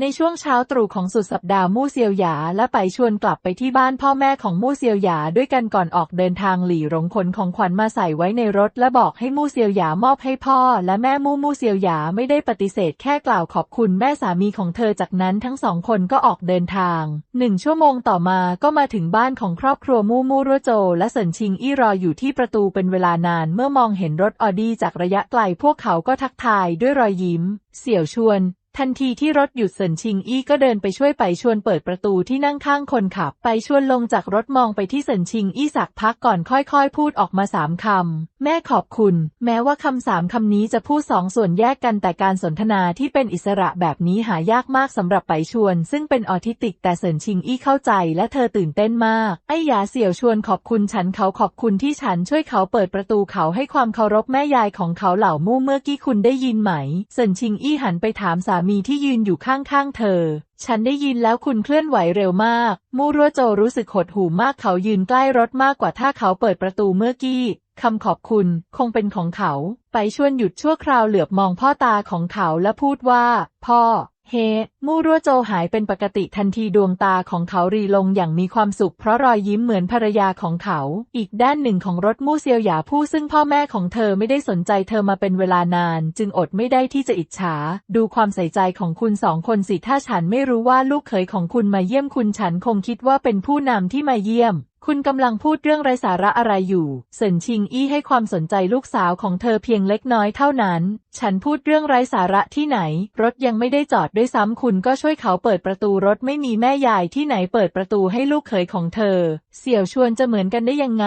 ในช่วงเช้าตรู่ของสุดสัปดาห์มู่เซียวหยาและไปชวนกลับไปที่บ้านพ่อแม่ของมู่เซียวหยาด้วยกันก่อนออกเดินทางหลี่หลงขนของขวัญมาใส่ไว้ในรถ และบอกให้มู่เซียวหยามอบให้พ่อ และแม่มู่มู่เซียวหยาไม่ได้ปฏิเสธแค่กล่าวขอบคุณแม่สามีของเธอจากนั้นทั้งสองคนก็ออกเดินทางหนึ่งชั่วโมงต่อมาก็มาถึงบ้านของครอบครัวมู่มู่รัวโจ และเซินชิงอี้รออยู่ที่ประตูเป็นเวลานานเมื่อมองเห็นรถออดี้จากระยะไกลพวกเขาก็ทักทายด้วยรอยยิ้ม เสี่ยวชวน ทันทีที่รถหยุดเซินชิงอี้ก็เดินไปช่วยไปชวนเปิดประตูที่นั่งข้างคนขับ ไปชวนลงจากรถมองไปที่เซินชิงอี้สักพักก่อนค่อยๆ พูดออกมาสามคำ แม่ขอบคุณ แม้ว่าคำสามคำนี้จะพูดสองส่วนแยกกันแต่การสนทนาที่เป็นอิสระแบบนี้หายากมากสำหรับไปชวน ซึ่งเป็นออทิสติกแต่เซินชิงอี้เข้าใจและเธอตื่นเต้นมาก ไอ้ยาเสี่ยวชวนขอบคุณฉันเขาขอบคุณที่ฉันช่วยเขาเปิดประตูเขาให้ความเคารพแม่ยายของเขาเหล่ามู่เมื่อกี้คุณได้ยินไหมเซินชิงอี้หันไปถามสามีที่ยืนอยู่ข้างๆเธอ ฉันได้ยินแล้วคุณเคลื่อนไหวเร็วมาก มูรัวโจรู้สึกหดหู่มากเขายืนใกล้รถมากกว่าถ้าเขาเปิดประตูเมื่อกี้คำขอบคุณคงเป็นของเขา ไปชวนหยุดชั่วคราวเหลือบมองพ่อตาของเขาและพูดว่า พ่อ เฮ มู่รั่วโจหายเป็นปกติทันทีดวงตาของเขารีลงอย่างมีความสุขเพราะรอยยิ้มเหมือนภรรยาของเขา อีกด้านหนึ่งของรถมู่เซียวหยาผู้ซึ่งพ่อแม่ของเธอไม่ได้สนใจเธอมาเป็นเวลานาน จึงอดไม่ได้ที่จะอิจฉา ดูความใส่ใจของคุณสองคนสิถ้าฉันไม่รู้ว่าลูกเขยของคุณมาเยี่ยมคุณฉันคงคิดว่าเป็นผู้นำที่มาเยี่ยม คุณกำลังพูดเรื่องไร้สาระอะไรอยู่ เซินชิงอี้ให้ความสนใจลูกสาวของเธอเพียงเล็กน้อยเท่านั้น ฉันพูดเรื่องไร้สาระที่ไหน รถยังไม่ได้จอดด้วยซ้ำคุณก็ช่วยเขาเปิดประตูรถไม่มีแม่ยายที่ไหนเปิดประตูให้ลูกเขยของเธอ เสี่ยวชวนจะเหมือนกันได้ยังไง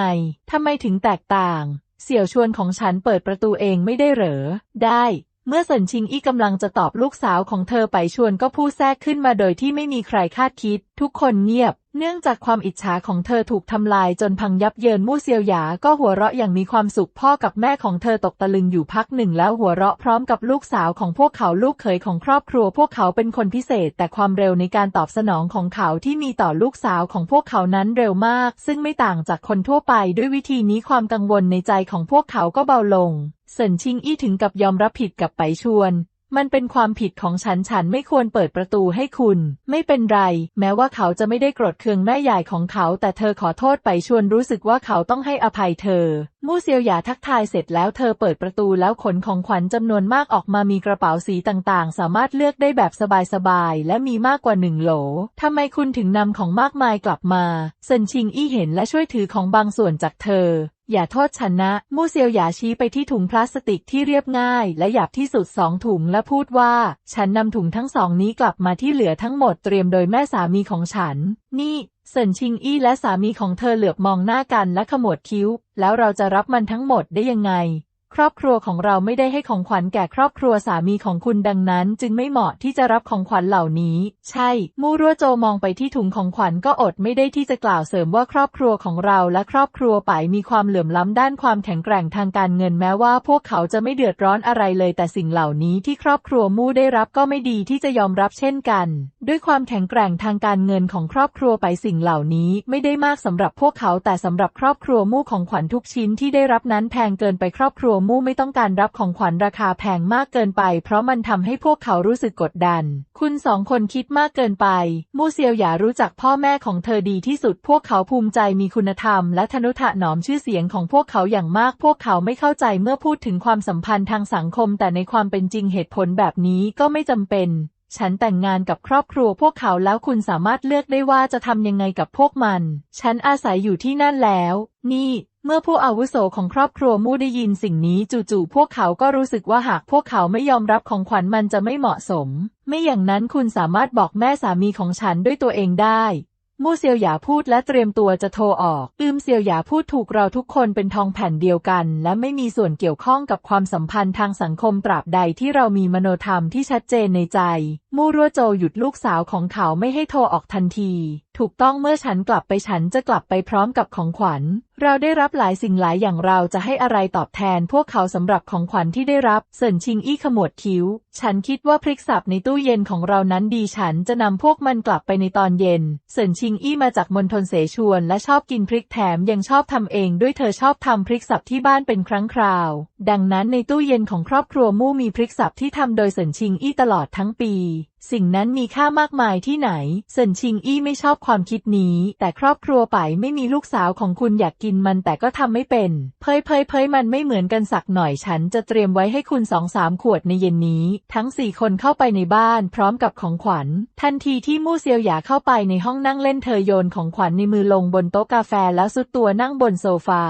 ทำไมถึงแตกต่าง เสี่ยวชวนของฉันเปิดประตูเองไม่ได้เหรอ ได้ เมื่อเซินชิงอี้กำลังจะตอบลูกสาวของเธอไปชวนก็พูดแทรกขึ้นมาโดยที่ไม่มีใครคาดคิด ทุกคนเงียบ เนื่องจากความอิจฉาของเธอถูกทำลายจนพังยับเยินมู่เซียวหยาก็หัวเราะอย่างมีความสุขพ่อกับแม่ของเธอตกตะลึงอยู่พักหนึ่งแล้วหัวเราะพร้อมกับลูกสาวของพวกเขาลูกเขยของครอบครัว พวกเขาเป็นคนพิเศษ แต่ความเร็วในการตอบสนองของเขาที่มีต่อลูกสาวของพวกเขานั้นเร็วมาก ซึ่งไม่ต่างจากคนทั่วไปด้วยวิธีนี้ความกังวลในใจของพวกเขาก็เบาลง เซินชิงอี้ถึงกับยอมรับผิดกับไปชวน มันเป็นความผิดของฉันฉันไม่ควรเปิดประตูให้คุณ ไม่เป็นไร แม้ว่าเขาจะไม่ได้โกรธเคืองแม่ใหญ่ของเขา แต่เธอขอโทษไปชวนรู้สึกว่าเขาต้องให้อภัยเธอ มู่เซียวหยาทักทายเสร็จแล้วเธอเปิดประตูแล้วขนของขวัญจำนวนมากออกมามีกระเป๋าสีต่างๆ สามารถเลือกได้แบบสบายๆและมีมากกว่าหนึ่งโหลทำไมคุณถึงนำของมากมายกลับมาเซินชิงอี้เห็นและช่วยถือของบางส่วนจากเธอ อย่าโทษฉันนะ มู่เซียวหยาชี้ไปที่ถุงพลาสติกที่เรียบง่าย และหยาบที่สุดสองถุงและพูดว่า ฉันนำถุงทั้งสองนี้กลับมาที่เหลือทั้งหมดเตรียมโดยแม่สามีของฉัน นี่เซินชิงอี้และสามีของเธอเหลือบมองหน้ากันและขมวดคิ้ว แล้วเราจะรับมันทั้งหมดได้ยังไง ครอบครัวของเราไม่ได้ให้ของขวัญแก่ครอบครัวสามีของคุณดังนั้น จึงไม่เหมาะที่จะรับของขวัญเหล่านี้ ใช่ มู่รั่วโจมองไปที่ถุงของขวัญก็อดไม่ได้ที่จะกล่าวเสริมว่าครอบครัวของเราและครอบครัวไปมีความเหลื่อมล้ำด้านความแข็งแกร่งทางการเงินแม้ว่า พวกเขาจะไม่เดือดร้อนอะไรเลยแต่สิ่งเหล่านี้ที่ครอบครัวมู่ได้รับก็ไม่ดีที่จะยอมรับเช่นกัน ด้วยความแข็งแกร่งทางการเงินของครอบครัวไปสิ่งเหล่านี้ ไม่ได้มากสำหรับพวกเขาแต่สำหรับครอบครัวมู่ของขวัญทุกชิ้นที่ได้รับนั้นแพงเกินไปครอบครัวมู่ไม่ต้องการรับของขวัญราคาแพงมากเกินไป เพราะมันทำให้พวกเขารู้สึกกดดัน คุณสองคนคิดมากเกินไป มู่เซียวหยารู้จักพ่อแม่ของเธอดีที่สุด พวกเขาภูมิใจมีคุณธรรม และทนุถนอมชื่อเสียงของพวกเขาอย่างมาก พวกเขาไม่เข้าใจเมื่อพูดถึงความสัมพันธ์ทางสังคม แต่ในความเป็นจริงเหตุผลแบบนี้ก็ไม่จำเป็น ฉันแต่งงานกับครอบครัวพวกเขาแล้วคุณสามารถเลือกได้ว่าจะทำยังไงกับพวกมัน ฉันอาศัยอยู่ที่นั่นแล้ว นี่ เมื่อผู้อาวุโสของครอบครัวมู่ได้ยินสิ่งนี้จู่ๆพวกเขาก็รู้สึกว่าหากพวกเขาไม่ยอมรับของขวัญมันจะไม่เหมาะสม ไม่อย่างนั้นคุณสามารถบอกแม่สามีของฉันด้วยตัวเองได้ มู่เซียวหยาพูดและเตรียมตัวจะโทรออก อืมเซียวหยาพูดถูกเราทุกคนเป็นทองแผ่นเดียวกัน และไม่มีส่วนเกี่ยวข้องกับความสัมพันธ์ทางสังคมตราบใดที่เรามีมโนธรรมที่ชัดเจนในใจ มู่รัวโจหยุดลูกสาวของเขาไม่ให้โทรออกทันที ถูกต้องเมื่อฉันกลับไปฉันจะกลับไปพร้อมกับของขวัญ เราได้รับหลายสิ่งหลายอย่างเราจะให้อะไรตอบแทน พวกเขาสำหรับของขวัญที่ได้รับเซินชิงอี้ขมวดคิ้ว ฉันคิดว่าพริกสับในตู้เย็นของเรานั้นดีฉันจะนำพวกมันกลับไปในตอนเย็นเซินชิงอี้มาจากมณฑลเสฉวน และชอบกินพริกแถมยังชอบทำเองด้วยเธอชอบทำพริกสับที่บ้านเป็นครั้งคราวดังนั้นในตู้เย็นของครอบครัวมู่มีพริกสับที่ทำโดยเซินชิงอี้ตลอดทั้งปี สิ่งนั้นมีค่ามากมายที่ไหนเซินชิงอี้ไม่ชอบความคิดนี้ แต่ครอบครัวไปไม่มีลูกสาวของคุณอยากกินมันแต่ก็ทำไม่เป็น เพยเพยเพยมันไม่เหมือนกันสักหน่อยฉันจะเตรียมไว้ให้คุณสองสามขวดในเย็นนี้ ทั้งสี่คนเข้าไปในบ้านพร้อมกับของขวัญ ทันทีที่มู่เซียวหยาเข้าไปในห้องนั่งเล่นเธอโยนของขวัญในมือลงบนโต๊ะกาแฟแล้วสุดตัวนั่งบนโซฟา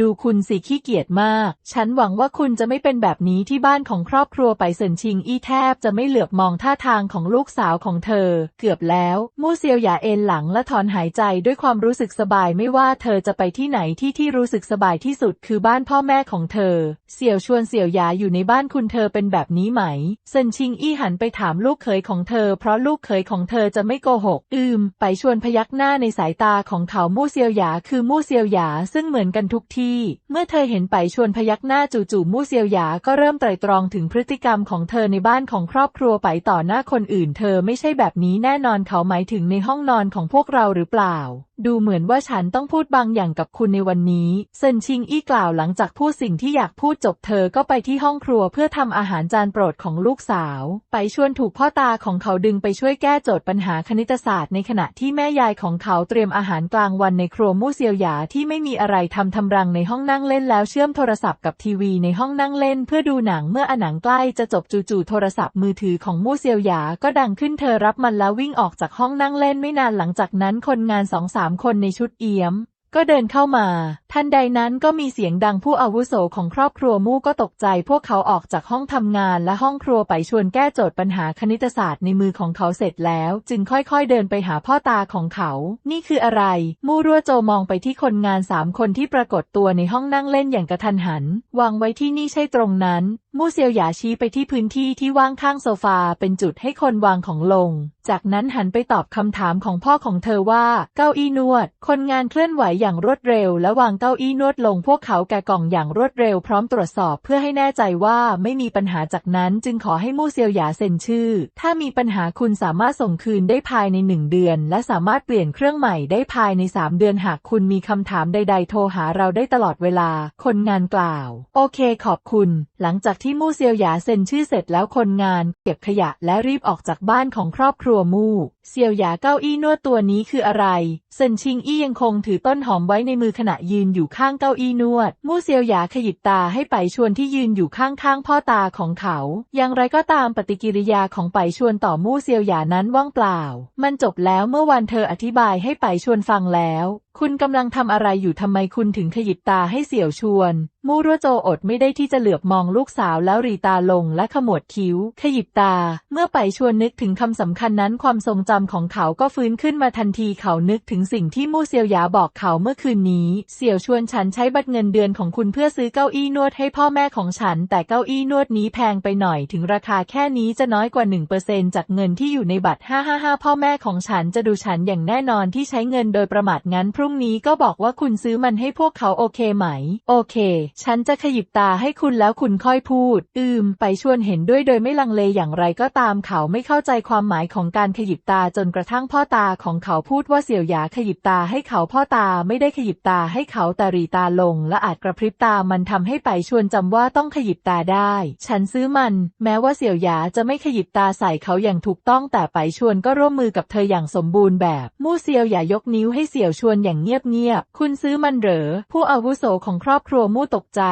ดูคุณสิขี้เกียจมาก ฉันหวังว่าคุณจะไม่เป็นแบบนี้ที่บ้านของครอบครัวไปเซินชิงอี้แทบจะไม่เหลือบมองท่าทางของลูกสาวของเธอ เกือบแล้วมู่เซียวหยาเอนหลังและถอนหายใจด้วยความรู้สึกสบายไม่ว่าเธอจะไปที่ไหนที่ที่รู้สึกสบายที่สุดคือบ้านพ่อแม่ของเธอ เสี่ยวชวนเสี่ยวหยาอยู่ในบ้านคุณเธอเป็นแบบนี้ไหม เซินชิงอี้หันไปถามลูกเขยของเธอ เพราะลูกเขยของเธอจะไม่โกหก อืม ไปชวนพยักหน้าในสายตาของเขามู่เซียวหยาคือมู่เซียวหยาซึ่งเหมือนกันทุกที่ เมื่อเธอเห็นไปชวนพยักหน้าจู่ๆมู่เซียวหยาก็เริ่มไตร่ตรองถึงพฤติกรรมของเธอในบ้านของครอบครัวไปต่อหน้าคนอื่น เธอไม่ใช่แบบนี้แน่นอนเขาหมายถึงในห้องนอนของพวกเราหรือเปล่า ดูเหมือนว่าฉันต้องพูดบางอย่างกับคุณในวันนี้ เซินชิงอี้กล่าวหลังจากพูดสิ่งที่อยากพูดจบเธอก็ไปที่ห้องครัวเพื่อทำอาหารจานโปรดของลูกสาว ไปชวนถูกพ่อตาของเขาดึงไปช่วยแก้โจทย์ปัญหาคณิตศาสตร์ในขณะที่แม่ยายของเขาเตรียมอาหารกลางวันในครัวมู่เซียวหยาที่ไม่มีอะไรทำทำรังในห้องนั่งเล่นแล้วเชื่อมโทรศัพท์กับทีวีในห้องนั่งเล่น เพื่อดูหนังเมื่ออหนังใกล้จะจบจู่ๆโทรศัพท์มือถือของมู่เซียวหยาก็ดังขึ้นเธอรับมันแล้ววิ่งออกจากห้องนั่งเล่นไม่นานหลังจากนั้นคนงานสองสามคนในชุดเอี้ยม ก็เดินเข้ามา ทันใดนั้นก็มีเสียงดังผู้อาวุโสของครอบครัวมู่ก็ตกใจ พวกเขาออกจากห้องทำงานและห้องครัวไปชวนแก้โจทย์ปัญหาคณิตศาสตร์ในมือของเขาเสร็จแล้ว จึงค่อยๆเดินไปหาพ่อตาของเขา นี่คืออะไร มู่รั่วโจมองไปที่คนงานสามคนที่ปรากฏตัวในห้องนั่งเล่นอย่างกระทันหัน วางไว้ที่นี่ใช่ตรงนั้น มู่เซียวหยาชี้ไปที่พื้นที่ที่ว่างข้างโซฟาเป็นจุดให้คนวางของลง จากนั้นหันไปตอบคำถามของพ่อของเธอว่า เก้าอี้นวด คนงานเคลื่อนไหวอย่างรวดเร็ว และวางเก้าอี้นวดลงพวกเขาแกะกล่องอย่างรวดเร็วพร้อมตรวจสอบเพื่อให้แน่ใจว่าไม่มีปัญหาจากนั้นจึงขอให้มู่เซียวหยาเซ็นชื่อ ถ้ามีปัญหาคุณสามารถส่งคืนได้ภายในหนึ่งเดือน และสามารถเปลี่ยนเครื่องใหม่ได้ภายในสามเดือนหากคุณมีคำถามใด ๆ โทรหาเราได้ตลอดเวลา คนงานกล่าว โอเค ขอบคุณ หลังจากที่มู่เซียวหยาเซ็นชื่อเสร็จแล้วคนงาน เก็บขยะและรีบออกจากบ้านของครอบครัวมู่เซียวหยาเก้าอี้นวดตัวนี้คืออะไรเซินชิงอี้ยังคงถือต้นหอมไว้ในมือขณะยืนอยู่ข้างเก้าอี้นวด มู่เซียวหยาขยิบตาให้ไปชวนที่ยืนอยู่ข้างๆพ่อตาของเขา อย่างไรก็ตามปฏิกิริยาของไปชวนต่อมู่เซียวหยานั้นว่างเปล่า มันจบแล้วเมื่อวันเธออธิบายให้ไปชวนฟังแล้ว คุณกำลังทำอะไรอยู่ทำไมคุณถึงขยิบตาให้เสี่ยวชวน มูรัวโจอดไม่ได้ที่จะเหลือบมองลูกสาวแล้วรีตาลงและขมวดคิ้ว ขยิบตา เมื่อไปชวนนึกถึงคำสำคัญนั้นความทรงจำของเขาก็ฟื้นขึ้นมาทันทีเขานึกถึงสิ่งที่มู่เซียวหยาบอกเขาเมื่อคืนนี้ เสี่ยวชวนฉันใช้บัตรเงินเดือนของคุณเพื่อซื้อเก้าอี้นวดให้พ่อแม่ของฉัน แต่เก้าอี้นวดนี้แพงไปหน่อยถึงราคาแค่นี้จะน้อยกว่า1%จากเงินที่อยู่ในบัตร555 พ่อแม่ของฉันจะดูฉันอย่างแน่นอนที่ใช้เงินโดยประมาทงั้นพรุ่งนี้ก็บอกว่าคุณซื้อมันให้พวกเขาโอเคไหม โอเคฉันจะขยิบตาให้คุณแล้วคุณค่อยพูด อืม ไปชวนเห็นด้วยโดยไม่ลังเลอย่างไรก็ตามเขาไม่เข้าใจความหมายของการขยิบตาจนกระทั่งพ่อตาของเขาพูดว่าเสี่ยวหยาขยิบตาให้เขาพ่อตาไม่ได้ขยิบตาให้เขาแต่รีตาลง และอาจกระพริบตามันทำให้ไปชวนจำว่าต้องขยิบตาได้ ฉันซื้อมัน แม้ว่าเสี่ยวหยาจะไม่ขยิบตาใส่เขาอย่างถูกต้องแต่ไปชวนก็ร่วมมือกับเธออย่างสมบูรณ์แบบ มู่เซียวหยายกนิ้วให้เสี่ยวชวนอย่างเงียบๆคุณซื้อมันเหรอผู้อาวุโสของครอบครัวมู่ตกใจ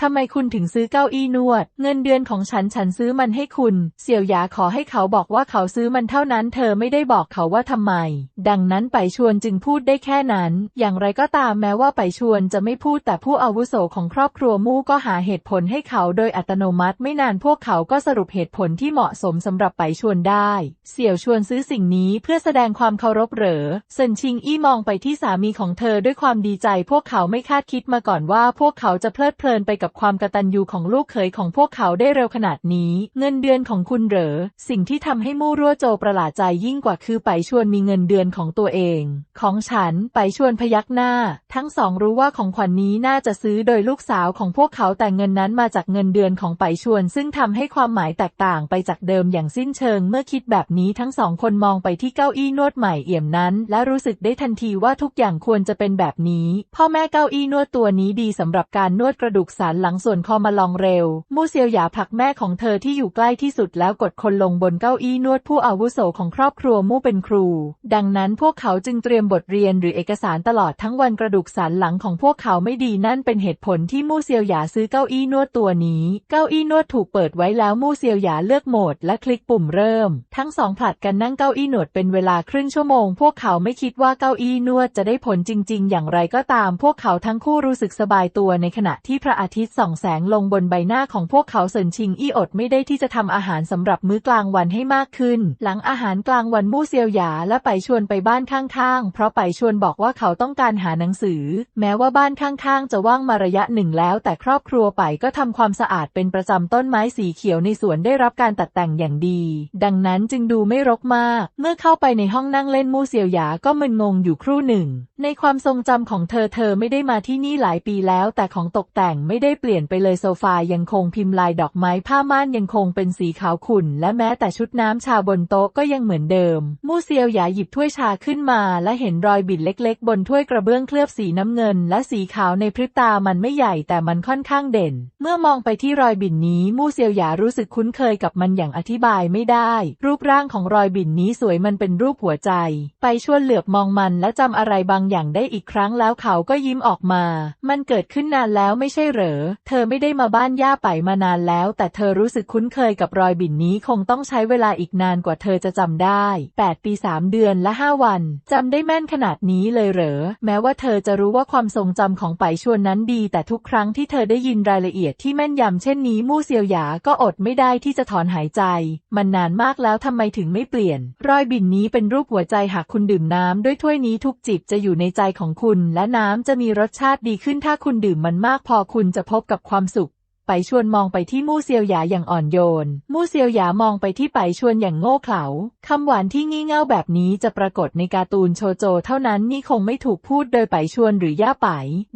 ทำไมคุณถึงซื้อเก้าอี้นวด เงินเดือนของฉันฉันซื้อมันให้คุณ เสี่ยวหยาขอให้เขาบอกว่าเขาซื้อมันเท่านั้น เธอไม่ได้บอกเขาว่าทำไม ดังนั้นไปชวนจึงพูดได้แค่นั้น อย่างไรก็ตามแม้ว่าไปชวนจะไม่พูดแต่ผู้อาวุโสของครอบครัวมู่ก็หาเหตุผลให้เขาโดยอัตโนมัติไม่นานพวกเขาก็สรุปเหตุผลที่เหมาะสมสำหรับไปชวนได้ เสี่ยวชวนซื้อสิ่งนี้เพื่อแสดงความเคารพเหรอเซินชิงอี้มองไปที่สามีของเธอด้วยความดีใจ พวกเขาไม่คาดคิดมาก่อนว่าพวกเขาจะเพลิดเพลินไปกับความกระตัญญูของลูกเขยของพวกเขาได้เร็วขนาดนี้ เงินเดือนของคุณเหรอ สิ่งที่ทำให้มู่รั่วโจประหลาดใจยิ่งกว่าคือไปชวนมีเงินเดือนของตัวเอง ของฉันไปชวนพยักหน้า ทั้งสองรู้ว่าของขวัญนนี้น่าจะซื้อโดยลูกสาวของพวกเขาแต่เงินนั้นมาจากเงินเดือนของไปชวน ซึ่งทำให้ความหมายแตกต่างไปจากเดิมอย่างสิ้นเชิง เมื่อคิดแบบนี้ทั้งสองคนมองไปที่เก้าอี้นวดใหม่เอี่ยมนั้น และรู้สึกได้ทันทีว่าทุกอย่างควรจะเป็นแบบนี้ พ่อแม่เก้าอี้นวดตัวนี้ดีสำหรับการนวดวดกระดูกสันหลังส่วนคอมาลองเร็ว มู่เซียวหยาผลักแม่ของเธอที่อยู่ใกล้ที่สุดแล้วกดคนลงบนเก้าอี้นวดผู้อาวุโสของครอบครัวมู่เป็นครู ดังนั้นพวกเขาจึงเตรียมบทเรียนหรือเอกสารตลอดทั้งวันกระดูกสันหลังของพวกเขาไม่ดีนั่นเป็นเหตุผลที่มู่เซียวหยาซื้อเก้าอี้นวดตัวนี้ เก้าอี้นวดถูกเปิดไว้แล้วมู่เซียวหยาเลือกโหมด และคลิกปุ่มเริ่ม ทั้งสองผลัดกันนั่งเก้าอี้นวดเป็นเวลาครึ่งชั่วโมง พวกเขาไม่คิดว่าเก้าอี้นวดจะได้ผลจริง ๆ อย่างไรก็ตาม พวกเขาทั้งคู่รู้สึกสบายตัวในขณะที่พระอาทิตย์ส่องแสงลงบนใบหน้าของพวกเขาเซินชิงอี้อดไม่ได้ที่จะทำอาหารสำหรับมื้อกลางวันให้มากขึ้น หลังอาหารกลางวันมู่เซียวหยาและไปชวนไปบ้านข้างๆ เพราะไปชวนบอกว่าเขาต้องการหาหนังสือ แม้ว่าบ้านข้างๆ จะว่างมาระยะหนึ่งแล้ว แต่ครอบครัวไปก็ทำความสะอาดเป็นประจำต้นไม้สีเขียวในสวนได้รับการตัดแต่งอย่างดี ดังนั้นจึงดูไม่รกมาก เมื่อเข้าไปในห้องนั่งเล่นมู่เซียวหยาก็มึนงงอยู่ครู่หนึ่ง ในความทรงจำของเธอเธอไม่ได้มาที่นี่หลายปีแล้วแต่ของตกแต่งไม่ได้เปลี่ยนไปเลยโซฟายังคงพิมพ์ลายดอกไม้ผ้าม่านยังคงเป็นสีขาวขุ่นและแม้แต่ชุดน้ำชาบนโต๊ะก็ยังเหมือนเดิม มู่เซียวหยาหยิบถ้วยชาขึ้นมาและเห็นรอยบิดเล็กๆ บนถ้วยกระเบื้องเคลือบสีน้ำเงิน และสีขาวในพริบตามันไม่ใหญ่แต่มันค่อนข้างเด่น เมื่อมองไปที่รอยบิ่นนี้มู่เซียวหยารู้สึกคุ้นเคยกับมันอย่างอธิบายไม่ได้ รูปร่างของรอยบิ่นนี้สวยมันเป็นรูปหัวใจ ไปชวนเหลือบมองมันและจำอะไรบางอย่างได้อีกครั้งแล้วเขาก็ยิ้มออกมา มันเกิดขึ้นนานแล้วแล้วไม่ใช่เหรอ เธอไม่ได้มาบ้านย่าไปมานานแล้ว แต่เธอรู้สึกคุ้นเคยกับรอยบิ่นนี้คงต้องใช้เวลาอีกนานกว่าเธอจะจำได้ 8 ปี 3 เดือนและ 5 วันจำได้แม่นขนาดนี้เลยเหรอ แม้ว่าเธอจะรู้ว่าความทรงจำของไปชวนนั้นดี แต่ทุกครั้งที่เธอได้ยินรายละเอียดที่แม่นยำเช่นนี้มู่เซียวหยาก็อดไม่ได้ที่จะถอนหายใจ มันนานมากแล้วทำไมถึงไม่เปลี่ยน รอยบิ่นนี้เป็นรูปหัวใจหากคุณดื่มน้ำด้วยถ้วยนี้ทุกจิบจะอยู่ในใจของคุณ และน้ำจะมีรสชาติดีขึ้นถ้าคุณดื่มมันมากพอคุณจะพบกับความสุข ไปชวนมองไปที่มู่เซียวหยาอย่างอ่อนโยน มู่เซียวหยามองไปที่ไปชวนอย่างโง่เขลาคำหวานที่งี่เง่าแบบนี้จะปรากฏในการ์ตูนโชโจ เท่านั้นนี่คงไม่ถูกพูดโดยไปชวนหรือย่าไป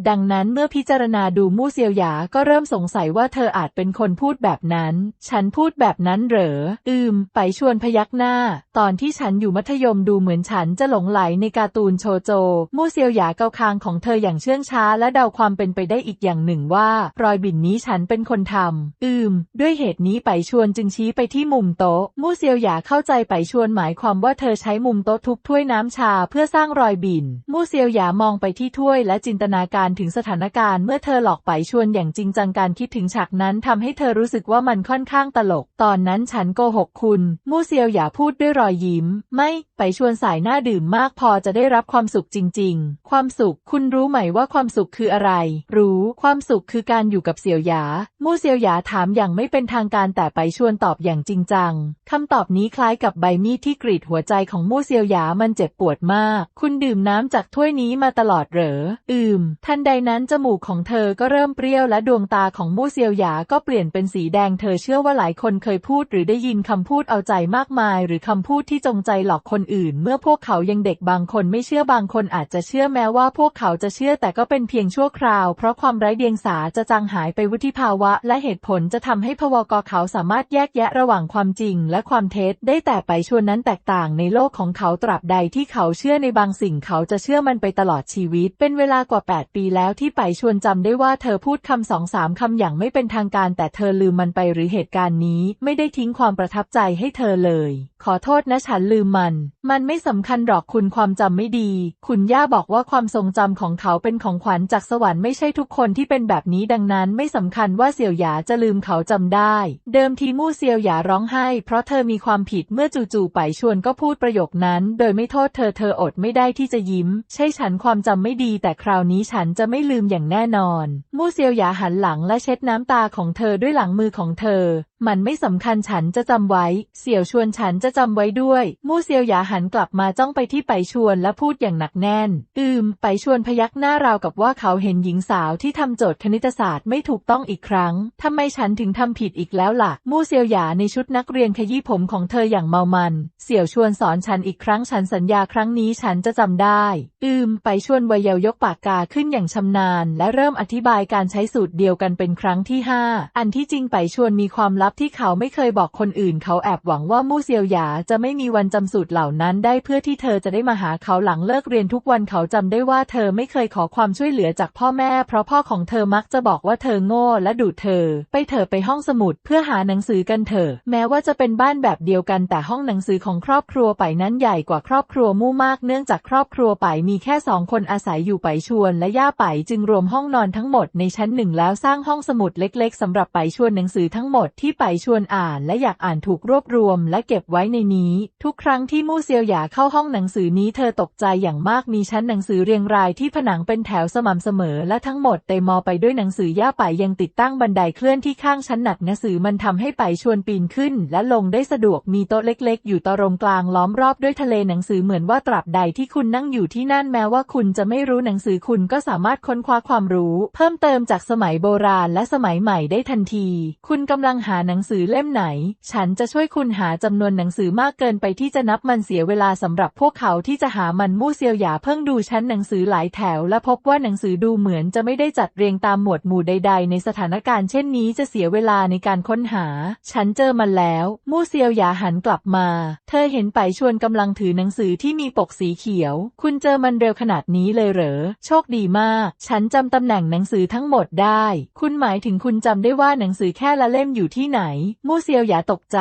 ดังนั้นเมื่อพิจารณาดูมู่เซียวหยาก็เริ่มสงสัยว่าเธออาจเป็นคนพูดแบบนั้น ฉันพูดแบบนั้นเหรอ อืม ไปชวนพยักหน้า ตอนที่ฉันอยู่มัธยมดูเหมือนฉันจะหลงไหลในการ์ตูนโชโจ มู่เซียวหยาเกาคางของเธออย่างเชื่องช้าและเดาความเป็นไปได้อีกอย่างหนึ่งว่า รอยบิ่นนี้ฉันเป็นคนทำอืม ด้วยเหตุนี้ไปชวนจึงชี้ไปที่มุมโต๊ะ มู่เซียวหยาเข้าใจไปชวนหมายความว่าเธอใช้มุมโต๊ะทุบถ้วยน้ำชาเพื่อสร้างรอยบิน มู่เซียวหยามองไปที่ถ้วยและจินตนาการถึงสถานการณ์เมื่อเธอหลอกไปชวนอย่างจริงจังการคิดถึงฉากนั้นทำให้เธอรู้สึกว่ามันค่อนข้างตลก ตอนนั้นฉันโกหกคุณ มู่เซียวหยาพูดด้วยรอยยิ้ม ไม่ไปชวนสายหน้าดื่มมากพอจะได้รับความสุขจริง ๆ ความสุข คุณรู้ไหมว่าความสุขคืออะไร รู้ ความสุขคือการอยู่กับเซียวหยามู่เซียวหยาถามอย่างไม่เป็นทางการแต่ไปชวนตอบอย่างจริงจัง คำตอบนี้คล้ายกับใบมีดที่กรีดหัวใจของมู่เซียวหยามันเจ็บปวดมาก คุณดื่มน้ำจากถ้วยนี้มาตลอดเหรอ อืม ทันใดนั้นจมูกของเธอก็เริ่มเปรี้ยวและดวงตาของมู่เซียวหยาก็เปลี่ยนเป็นสีแดง เธอเชื่อว่าหลายคนเคยพูดหรือได้ยินคำพูดเอาใจมากมาย หรือคำพูดที่จงใจหลอกคนอื่น เมื่อพวกเขายังเด็กบางคนไม่เชื่อบางคนอาจจะเชื่อแม้ว่าพวกเขาจะเชื่อแต่ก็เป็นเพียงชั่วคราว เพราะความไร้เดียงสาจะจางหายไปวุฒิภาวะและเหตุผลจะทำให้พวกเขาสามารถแยกแยะระหว่างความจริงและความเท็จได้แต่ไปชวนนั้นแตกต่างในโลกของเขาตราบใดที่เขาเชื่อในบางสิ่งเขาจะเชื่อมันไปตลอดชีวิต เป็นเวลากว่า 8 ปีแล้วที่ไปชวนจำได้ว่าเธอพูดคำสองสามคำอย่างไม่เป็นทางการแต่เธอลืมมันไปหรือเหตุการณ์นี้ ไม่ได้ทิ้งความประทับใจให้เธอเลย ขอโทษนะฉันลืมมัน มันไม่สำคัญหรอกคุณความจำไม่ดี คุณย่าบอกว่าความทรงจำของเขาเป็นของขวัญจากสวรรค์ไม่ใช่ทุกคนที่เป็นแบบนี้ดังนั้นไม่สำคัญว่าเสี่ยวหยาจะลืมเขาจำได้ เดิมทีมู่เซียวหยาร้องไห้ เพราะเธอมีความผิดเมื่อจู่ๆไปชวนก็พูดประโยคนั้น โดยไม่โทษเธอเธออดไม่ได้ที่จะยิ้ม ใช่ฉันความจำไม่ดี แต่คราวนี้ฉันจะไม่ลืมอย่างแน่นอน มู่เซียวหยาหันหลังและเช็ดน้ำตาของเธอด้วยหลังมือของเธอ มันไม่สำคัญฉันจะจำไว้ เสี่ยวชวนฉันจะจำไว้ด้วย มู่เซียวหยาหันกลับมาจ้องไปที่ไปชวนและพูดอย่างหนักแน่น อืม ไปชวนพยักหน้าราวกับว่าเขาเห็นหญิงสาวที่ทำโจทย์คณิตศาสตร์ไม่ถูกต้องอีกครั้ง ทำไมฉันถึงทำผิดอีกแล้วล่ะ มู่เซียวหยาในชุดนักเรียนขยี้ผมของเธออย่างเมามัน เสี่ยวชวนสอนฉันอีกครั้งฉันสัญญาครั้งนี้ฉันจะจำได้ อืม ไปชวนวัยเยาวยกปากกาขึ้นอย่างชำนาญ และเริ่มอธิบายการใช้สูตรเดียวกันเป็นครั้งที่ห้าอันที่จริงไปชวนมีความลับที่เขาไม่เคยบอกคนอื่น เขาแอบหวังว่ามู่เซียวหยาจะไม่มีวันจำสูตรเหล่านั้นได้เพื่อที่เธอจะได้มาหาเขาหลังเลิกเรียนทุกวันเขาจำได้ว่าเธอไม่เคยขอความช่วยเหลือจากพ่อแม่ เพราะพ่อของเธอมักจะบอกว่าเธอโง่และดุเธอ ไปเถอะไปห้องสมุดเพื่อหาหนังสือกันเถอะแม้ว่าจะเป็นบ้านแบบเดียวกันแต่ห้องหนังสือของครอบครัวไปนั้นใหญ่กว่าครอบครัวมู่มากเนื่องจากครอบครัวไปมีแค่สองคนอาศัยอยู่ไปชวน และย่าไปจึงรวมห้องนอนทั้งหมดในชั้นหนึ่งแล้วสร้างห้องสมุดเล็ก ๆสำหรับไปชวนหนังสือทั้งหมดที่ไปชวนอ่านและอยากอ่านถูกรวบรวมและเก็บไว้ในนี้ ทุกครั้งที่มู่เซียวหยาเข้าห้องหนังสือนี้เธอตกใจอย่างมากมีชั้นหนังสือเรียงรายที่ผนังเป็นแถวสม่ำเสมอ และทั้งหมดเต็มมอไปด้วยหนังสือย่าไปยังติดตั้งบันไดเคลื่อนที่ข้างชั้นหนักหนังสือมันทำให้ไปชวนปีนขึ้น และลงได้สะดวกมีโต๊ะเล็ก ๆ อยู่ตรงกลางล้อมรอบด้วยทะเลหนังสือเหมือนว่าตราบใดที่คุณนั่งอยู่ที่นั่นแม้ว่าคุณจะไม่รู้หนังสือคุณก็สามารถค้นคว้าความรู้ เพิ่มเติมจากสมัยโบราณและสมัยใหม่ได้ทันที คุณกำลังหาหนังสือเล่มไหน ฉันจะช่วยคุณหาจำนวนหนังสือมากเกินไปที่จะนับมันเสียเวลาสำหรับพวกเขาที่จะหามันมู่เซียวหยาเพิ่งดูชั้นหนังสือหลายแถว และพบว่าหนังสือดูเหมือนจะไม่ได้จัดเรียงตามหมวดหมู่ใด ๆ ในสถานการณ์เช่นนี้จะเสียเวลาในการค้นหา ฉันเจอมันแล้วมู่เซียวหยาหันกลับมา เธอเห็นไปชวนกำลังถือหนังสือที่มีปกสีเขียว คุณเจอมันเร็วขนาดนี้เลยเหรอ โชคดีมาก ฉันจำตำแหน่งหนังสือทั้งหมดได้ คุณหมายถึงคุณจำได้ว่าหนังสือแค่ละเล่มอยู่ที่ไหน มู่เซียวหยาตกใจ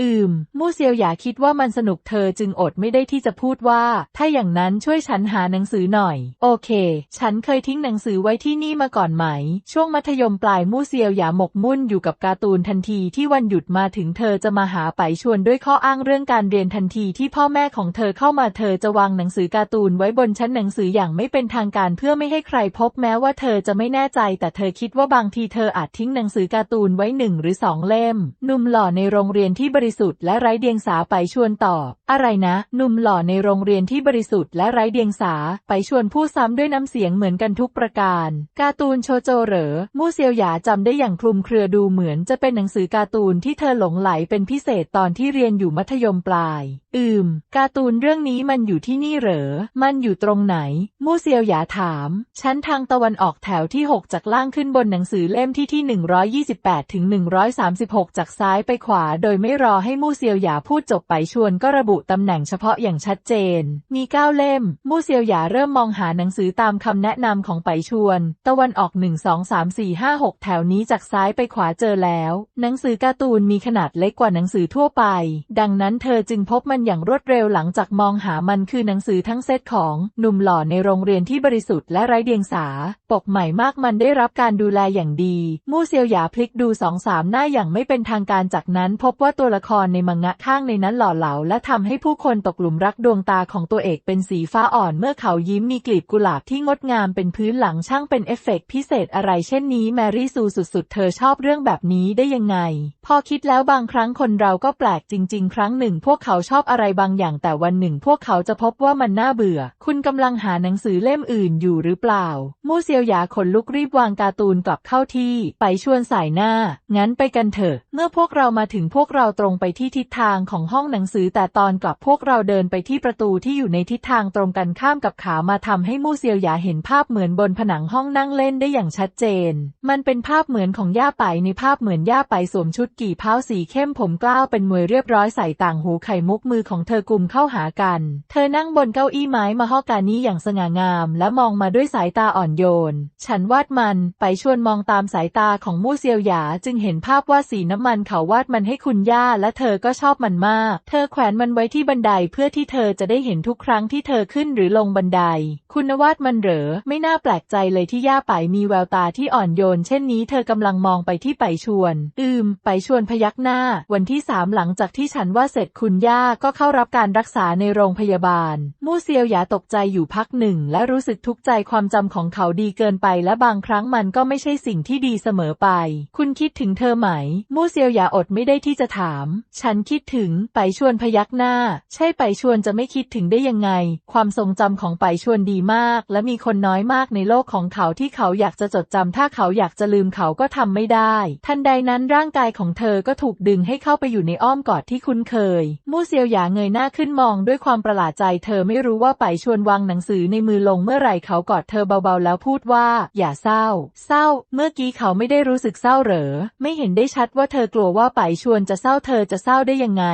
อืม มู่เซียวหยาคิดว่ามันสนุกเธอจึงอดไม่ได้ที่จะพูดว่า ถ้าอย่างนั้นช่วยฉันหาหนังสือหน่อย โอเค ฉันเคยทิ้งหนังสือไว้ที่นี่มาก่อนไหม ช่วงมัธยมปลายมู่เซียวหยาหมกมุ่นอยู่กับการ์ตูนทันทีที่วันหยุดมาถึงเธอจะมาหาไปชวนด้วยข้ออ้างเรื่องการเรียนทันทีที่พ่อแม่ของเธอเข้ามาเธอจะวางหนังสือการ์ตูนไว้บนชั้นหนังสืออย่างไม่เป็นทางการเพื่อไม่ให้ใครพบแม้ว่าเธอจะไม่แน่ใจ แต่เธอคิดว่าบางทีเธออาจทิ้งหนังสือการ์ตูนไว้หนึ่งหรือสองเล่มหนุ่มหล่อในโรงเรียนที่บริสุทธิ์และไร้เดียงสาไปชวนตอบอะไรนะ หนุ่มหล่อในโรงเรียนที่บริสุทธิ์และไร้เดียงสา ไปชวนพูดซ้ำด้วยน้ำเสียงเหมือนกันทุกประการ การ์ตูนโชโจเหรอมู่เซียวหยาจำได้อย่างคลุมเครือดูเหมือนจะเป็นหนังสือการ์ตูนที่เธอหลงไหลเป็นพิเศษตอนที่เรียนอยู่มัธยมปลาย อืม การ์ตูนเรื่องนี้มันอยู่ที่นี่เหรอ มันอยู่ตรงไหน มู่เซียวหยาถาม ชั้นทางตะวันออกแถวที่ 6 จากล่างขึ้นบนหนังสือเล่มที่ที่ 128 ถึง 136 จากซ้ายไปขวา โดยไม่รอให้มู่เซียวหยาพูดจบไปชวนก็ระบุตำแหน่งเฉพาะอย่างชัดเจน มี 9 เล่ม มู่เซียวหยาเริ่มมองหาหนังสือตามคำแนะนำของไปชวน ตะวันออก 1 2 3 4 5 6 แถวนี้จากซ้ายไปขวาเจอแล้ว หนังสือการ์ตูนมีขนาดเล็กกว่าหนังสือทั่วไป ดังนั้นเธอจึงพบมันอย่างรวดเร็วหลังจากมองหามันคือหนังสือทั้งเซตของหนุ่มหล่อในโรงเรียนที่บริสุทธิ์และไร้เดียงสา ปกใหม่มากมันได้รับการดูแลอย่างดีมู่เซียวหยาพลิกดูสองสามหน้าอย่างไม่เป็นทางการจากนั้น พบว่าตัวละครในมังงะข้างในนั้นหล่อเหลาและทำให้ผู้คนตกหลุมรักดวงตาของตัวเอกเป็นสีฟ้าอ่อนเมื่อเขายิ้มมีกลีบกุหลาบที่งดงามเป็นพื้นหลังช่างเป็นเอฟเฟกต์พิเศษอะไรเช่นนี้แมรี่ซูสุดๆ เธอชอบเรื่องแบบนี้ได้ยังไง พอคิดแล้วบางครั้งคนเราก็แปลกจริง ๆ ครั้งหนึ่ง พวกเขาชอบอะไรบางอย่างแต่วันหนึ่งพวกเขาจะพบว่ามันน่าเบื่อ คุณกำลังหาหนังสือเล่มอื่นอยู่หรือเปล่า มู่เซียวหยาขนลุกรีบวางการ์ตูนกลับเข้าที่ ไปชวนสายหน้า งั้นไปกันเถอะ เมื่อพวกเรามาถึงพวกเราตรงไปที่ทิศทางของห้องหนังสือ แต่ตอนกลับพวกเราเดินไปที่ประตูที่อยู่ในทิศทางตรงกันข้ามกับขามาทำให้มู่เซียวหยาเห็นภาพเหมือนบนผนังห้องนั่งเล่นได้อย่างชัดเจน มันเป็นภาพเหมือนของย่าไปในภาพเหมือนย่าไปสวมชุดกี่เพ้าสีเข้มผมกล้าวเป็นมวยเรียบร้อยใส่ต่างหูไข่มุกมือของเธอกลุ่มเข้าหากัน เธอนั่งบนเก้าอี้ไม้มาฮอกกานี้อย่างสง่างาม และมองมาด้วยสายตาอ่อนโยน ฉันวาดมันไปชวนมองตามสายตาของมู่เซียวหยาจึงเห็นภาพว่าสีน้ำมันเขาวาดมันให้คุณย่า และเธอก็ชอบมันมาก เธอแขวนมันไว้ที่บันไดเพื่อที่เธอจะได้เห็นทุกครั้งที่เธอขึ้นหรือลงบันได คุณวาดมันเหรอ ไม่น่าแปลกใจเลยที่ย่าไปมีแววตาที่อ่อนโยน เช่นนี้เธอกำลังมองไปที่ไปชวน อืม ไปชวนพยักหน้า วันที่สามหลังจากที่ฉันว่าเสร็จคุณย่าก็เข้ารับการรักษาในโรงพยาบาล มู่เซียวหยาตกใจอยู่พักหนึ่ง และรู้สึกทุกข์ใจความจำของเขาดีเกินไป และบางครั้งมันก็ไม่ใช่สิ่งที่ดีเสมอไป คุณคิดถึงเธอไหม มู่เซียวหยาอดไม่ได้ที่จะถาม ฉันคิดถึง ไปชวนพยักหน้า ใช่ไปชวนจะไม่คิดถึงได้ยังไง ความทรงจำของไปชวนดีมาก และมีคนน้อยมากในโลกของเขาที่เขาอยากจะจดจำถ้าเขาอยากจะลืมเขาก็ทำไม่ได้ ทันใดนั้นร่างกายของเธอก็ถูกดึงให้เข้าไปอยู่ในอ้อมกอดที่คุ้นเคย มู่เซียวหยาาเงยหน้าขึ้นมองด้วยความประหลาดใจเธอไม่รู้ว่าไปชวนวางหนังสือในมือลงเมื่อไหร่เขากอดเธอเบาๆ แล้วพูดว่า อย่าเศร้า เศร้า เมื่อกี้เขาไม่ได้รู้สึกเศร้าเหรอ ไม่เห็นได้ชัดว่าเธอกลัวว่าไปชวนจะเศร้าเธอจะเศร้าได้ยังไง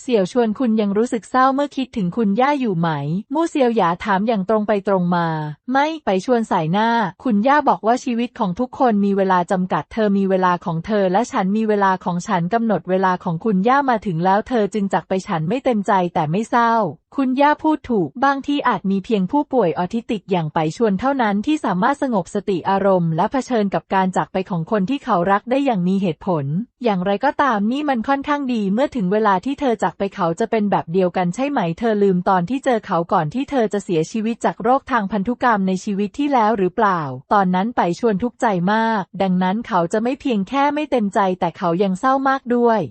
เสี่ยวชวนคุณยังรู้สึกเศร้าเมื่อคิดถึงคุณย่าอยู่ไหม มู่เซียวหยาถามอย่างตรงไปตรงมา ไม่ไปชวนสายหน้า คุณย่าบอกว่าชีวิตของทุกคนมีเวลาจำกัด เธอมีเวลาของเธอและฉันมีเวลาของฉันกำหนดเวลาของคุณย่ามาถึงแล้วเธอจึงจากไปฉันไม่เต็มใจแต่ไม่เศร้า คุณย่าพูดถูกบางที่อาจมีเพียงผู้ป่วยออทิสติกอย่างไปชวนเท่านั้นที่สามารถสงบสติอารมณ์และเผชิญกับการจากไปของคนที่เขารักได้อย่างมีเหตุผล อย่างไรก็ตามนี่มันค่อนข้างดีเมื่อถึงเวลาที่เธอจากไปเขาจะเป็นแบบเดียวกันใช่ไหม เธอลืมตอนที่เจอเขาก่อนที่เธอจะเสียชีวิตจากโรคทางพันธุกรรมในชีวิตที่แล้วหรือเปล่า ตอนนั้นไปชวนทุกข์ใจมาก ดังนั้นเขาจะไม่เพียงแค่ไม่เต็มใจแต่เขายังเศร้ามากด้วย